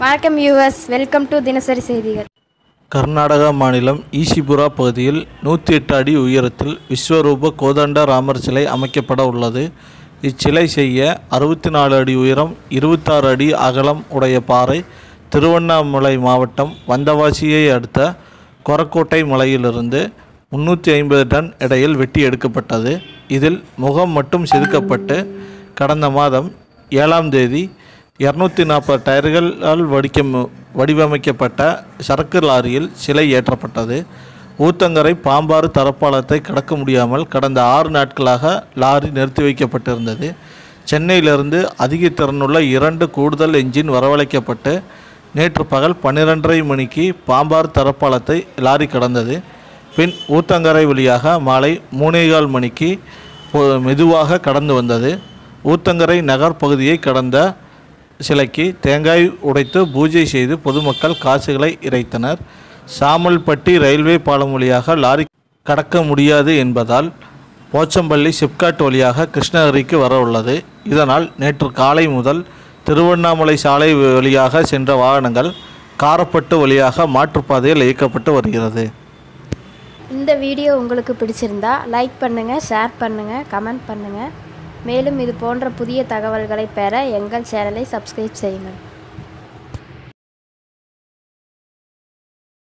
வணக்கம் US welcome to தினசரி செய்திகள். கர்நாடகா மாநிலம் ஈசிபுரா பகுதியில் நூற்றி எட்டு அடி உயரத்தில் விஸ்வரூப கோதண்ட ராமர் சிலை அமைக்கப்பட உள்ளது. இச்சிலை செய்ய அறுபத்தி நாலு அடி உயரம் இருபத்தாறு அடி அகலம் உடைய பாறை திருவண்ணாமலை மாவட்டம் வந்தவாசியை அடுத்த கொரக்கோட்டை மலையிலிருந்து முந்நூற்றி ஐம்பது டன் இடையில் வெட்டி எடுக்கப்பட்டது. இதில் முகம் மட்டும் செதுக்கப்பட்டு கடந்த மாதம் ஏழாம் தேதி இரநூத்தி நாற்பது டயர்களால் வடிக்க வடிவமைக்கப்பட்ட சரக்கு லாரியில் சிலை ஏற்றப்பட்டது. ஊத்தங்கரை பாம்பாறு தரப்பாலத்தை கடக்க முடியாமல் கடந்த ஆறு நாட்களாக லாரி நிறுத்தி வைக்கப்பட்டிருந்தது. சென்னையிலிருந்து அதிக திறனுள்ள இரண்டு கூடுதல் என்ஜின் வரவழைக்கப்பட்டு நேற்று பகல் பன்னிரெண்டரை மணிக்கு பாம்பாறு தரப்பாலத்தை லாரி கடந்தது. பின் ஊத்தங்கரை வழியாக மாலை மூணேகால் மணிக்கு மெதுவாக கடந்து வந்தது. ஊத்தங்கரை நகர் பகுதியை கடந்த சிலைக்கு தேங்காய் உடைத்து பூஜை செய்து பொதுமக்கள் காசுகளை இறைத்தனர். சாமல்பட்டி ரயில்வே பாலம் வழியாக லாரி கடக்க முடியாது என்பதால் போச்சம்பள்ளி சிப்காட் வழியாக கிருஷ்ணகிரிக்கு வர உள்ளது. இதனால் நேற்று காலை முதல் திருவண்ணாமலை சாலை வழியாக சென்ற வாகனங்கள் காரப்பட்டு வழியாக மாற்றுப்பாதையில் இயக்கப்பட்டு வருகிறது. இந்த வீடியோ உங்களுக்கு பிடிச்சிருந்தா லைக் பண்ணுங்கள் ஷேர் பண்ணுங்கள் கமெண்ட் பண்ணுங்கள் மேலும் இது போன்ற புதிய தகவல்களை பெற எங்கள் சேனலை சப்ஸ்கிரைப் செய்யுங்கள்.